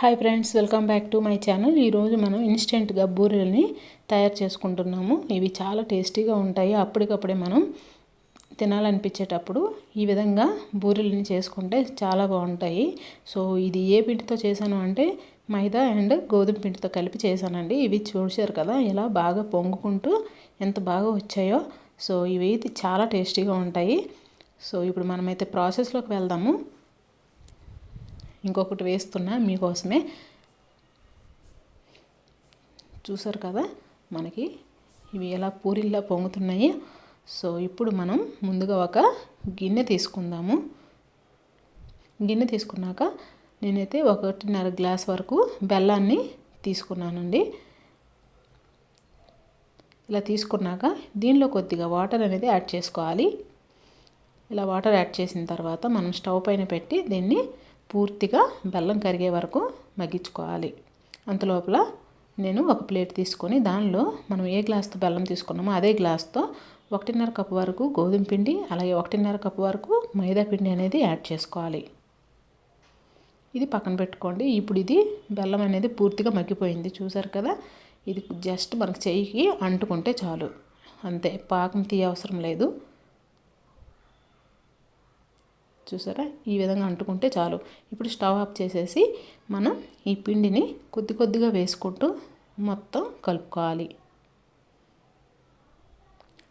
Hi friends welcome back to my channel ఈరోజు మనం ఇన్స్టెంట్గా బూరెల్ని తయారు చేసుకుంటున్నాము. ఇవి చాలా టేస్టీగా ఉంటాయి. అప్పటికప్పుడే మనం తినాలనిపించేటప్పుడు ఈ విధంగా బూరెల్ని చేసుకుంటే చాలా బాగుంటాయి. సో ఇది ఏ పిండితో చేశాను అంటే మైదా అండ్ గోధుమ పిండితో కలిపి చేశానండి. ఇవి చూసారు కదా ఇలా బాగా పొంగుకుంటూ ఎంత బాగా వచ్చాయో. సో ఇవి చాలా టేస్టీగా ఉంటాయి. సో ఇప్పుడు మనమైతే ప్రాసెస్లోకి వెళ్దాము. ఇంకొకటి వేస్తున్నా మీకోసమే. చూసారు కదా మనకి ఇవి ఎలా పూరిల్లా పొంగుతున్నాయి. సో ఇప్పుడు మనం ముందుగా ఒక గిన్నె తీసుకుందాము. గిన్నె తీసుకున్నాక నేనైతే ఒకటిన్నర గ్లాస్ వరకు బెల్లాన్ని తీసుకున్నానండి. ఇలా తీసుకున్నాక దీనిలో కొద్దిగా వాటర్ అనేది యాడ్ చేసుకోవాలి. ఇలా వాటర్ యాడ్ చేసిన తర్వాత మనం స్టవ్ పైన పెట్టి దీన్ని పూర్తిగా బెల్లం కరిగే వరకు మగ్గించుకోవాలి. అంతలోపల నేను ఒక ప్లేట్ తీసుకొని దానిలో మనం ఏ గ్లాస్తో బెల్లం తీసుకున్నామో అదే గ్లాస్తో ఒకటిన్నర కప్పు వరకు గోధుమ పిండి అలాగే ఒకటిన్నర కప్పు వరకు మైదా పిండి అనేది యాడ్ చేసుకోవాలి. ఇది పక్కన పెట్టుకోండి. ఇప్పుడు ఇది బెల్లం అనేది పూర్తిగా మగ్గిపోయింది. చూసారు కదా? ఇది జస్ట్ మనకు చెయ్యికి అంటుకుంటే చాలు. అంతే పాకం తీయ అవసరం లేదు. చూసారా? ఈ విధంగా అంటుకుంటే చాలు. ఇప్పుడు స్టవ్ ఆఫ్ చేసేసి మనం ఈ పిండిని కొద్ది కొద్దిగా వేసుకుంటూ మొత్తం కలుపుకోవాలి.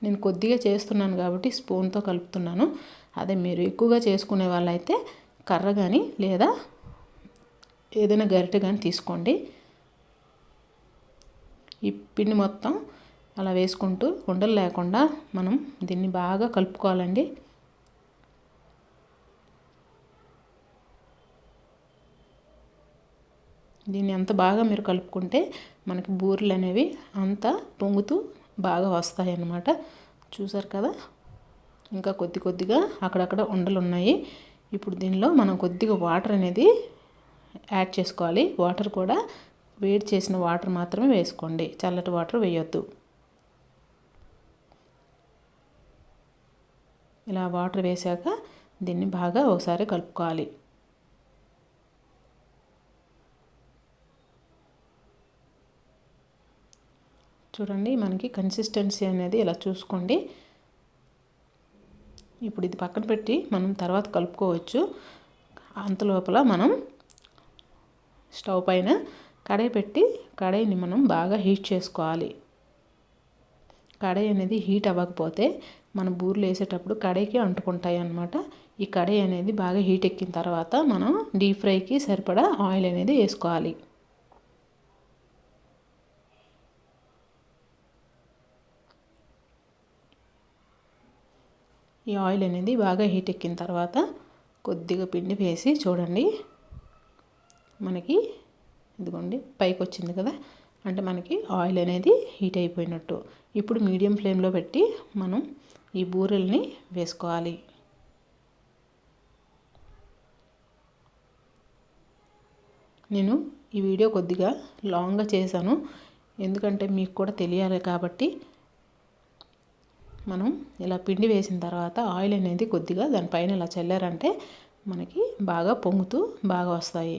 నేను కొద్దిగా చేస్తున్నాను కాబట్టి స్పూన్తో కలుపుతున్నాను. అదే మీరు ఎక్కువగా చేసుకునే వాళ్ళైతే కర్ర కానీ లేదా ఏదైనా గరిటె కానీ తీసుకోండి. ఈ పిండి మొత్తం అలా వేసుకుంటూ ఉండలు లేకుండా మనం దీన్ని బాగా కలుపుకోవాలండి. దీన్ని ఎంత బాగా మీరు కలుపుకుంటే మనకి బూరెలు అనేవి అంత పొంగుతూ బాగా వస్తాయి అన్నమాట చూసారు కదా? ఇంకా కొద్ది కొద్దిగా అక్కడక్కడ ఉండలు ఉన్నాయి ఇప్పుడు దీనిలో మనం కొద్దిగా వాటర్ అనేది యాడ్ చేసుకోవాలి. వాటర్ కూడా వేడి చేసిన వాటర్ మాత్రమే వేసుకోండి. చల్లటి వాటర్ వేయొద్దు. ఇలా వాటర్ వేసాక దీన్ని బాగా ఒకసారి కలుపుకోవాలి. చూడండి మనకి కన్సిస్టెన్సీ అనేది ఇలా చూసుకోండి. ఇప్పుడు ఇది పక్కన పెట్టి మనం తర్వాత కలుపుకోవచ్చు. అంతలోపల మనం స్టవ్ పైన కడాయి పెట్టి కడాయిని మనం బాగా హీట్ చేసుకోవాలి. కడాయి అనేది హీట్ అవ్వకపోతే మన బూర్లు వేసేటప్పుడు కడాయికి అంటుకుంటాయి అన్నమాట. ఈ కడాయి అనేది బాగా హీట్ ఎక్కిన తర్వాత మనం డీప్ ఫ్రైకి సరిపడా ఆయిల్ అనేది వేసుకోవాలి. ఈ ఆయిల్ అనేది బాగా హీట్ ఎక్కిన తర్వాత కొద్దిగా పిండి వేసి చూడండి. మనకి ఇదిగోండి పైకి వచ్చింది కదా. అంటే మనకి ఆయిల్ అనేది హీట్ అయిపోయినట్టు. ఇప్పుడు మీడియం ఫ్లేమ్లో పెట్టి మనం ఈ బూరెల్ని వేసుకోవాలి. నేను ఈ వీడియో కొద్దిగా లాంగ్గా చేశాను. ఎందుకంటే మీకు కూడా తెలియాలి కాబట్టి మనం ఇలా పిండి వేసిన తర్వాత ఆయిల్ అనేది కొద్దిగా దానిపైన ఇలా చల్లారంటే మనకి బాగా పొంగుతూ బాగా వస్తాయి.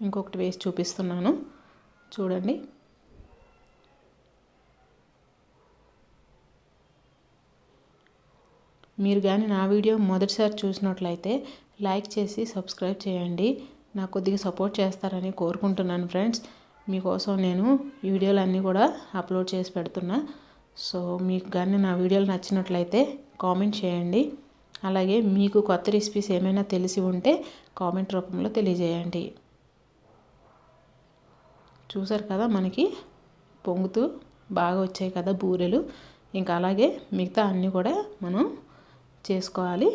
ఇంకొకటి వేసి చూపిస్తున్నాను. చూడండి. మీరు కానీ నా వీడియో మొదటిసారి చూసినట్లయితే లైక్ చేసి సబ్స్క్రైబ్ చేయండి. నాకు కొద్దిగా సపోర్ట్ చేస్తారని కోరుకుంటున్నాను ఫ్రెండ్స్. మీకోసం నేను ఈ వీడియోలు అన్నీ కూడా అప్లోడ్ చేసి పెడుతున్నా. సో మీకు కానీ నా వీడియోలు నచ్చినట్లయితే కామెంట్ చేయండి. అలాగే మీకు కొత్త రెసిపీస్ ఏమైనా తెలిసి ఉంటే కామెంట్ రూపంలో తెలియజేయండి. చూసారు కదా మనకి పొంగుతూ బాగా వచ్చాయి కదా బూరెలు. ఇంకా అలాగే మిగతా అన్నీ కూడా మనం చేసుకోవాలి.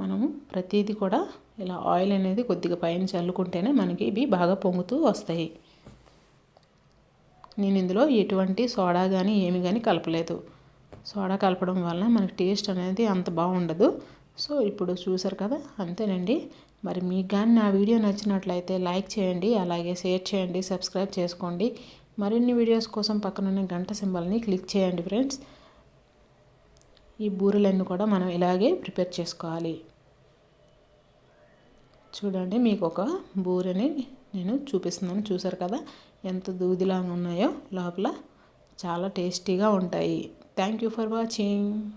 మనము ప్రతిదీ కూడా ఇలా ఆయిల్ అనేది కొద్దిగా పైన చల్లుకుంటేనే మనకి ఇవి బాగా పొంగుతూ వస్తాయి. నేను ఇందులో ఎటువంటి సోడా కానీ ఏమి కానీ కలపలేదు. సోడా కలపడం వల్ల మనకి టేస్ట్ అనేది అంత బాగుండదు. సో ఇప్పుడు చూసారు కదా అంతేనండి. మరి మీకు కానీ నా వీడియో నచ్చినట్లయితే లైక్ చేయండి అలాగే షేర్ చేయండి సబ్స్క్రైబ్ చేసుకోండి. మరిన్ని వీడియోస్ కోసం పక్కనున్న గంట సింబల్ని క్లిక్ చేయండి ఫ్రెండ్స్. ఈ బూరెలన్నీ కూడా మనం ఇలాగే ప్రిపేర్ చేసుకోవాలి. చూడండి మీకు ఒక బూరెని నేను చూపిస్తున్నాను. చూసారు కదా ఎంత దూదిలాగా ఉన్నాయో లోపల చాలా టేస్టీగా ఉంటాయి. Thank you for watching.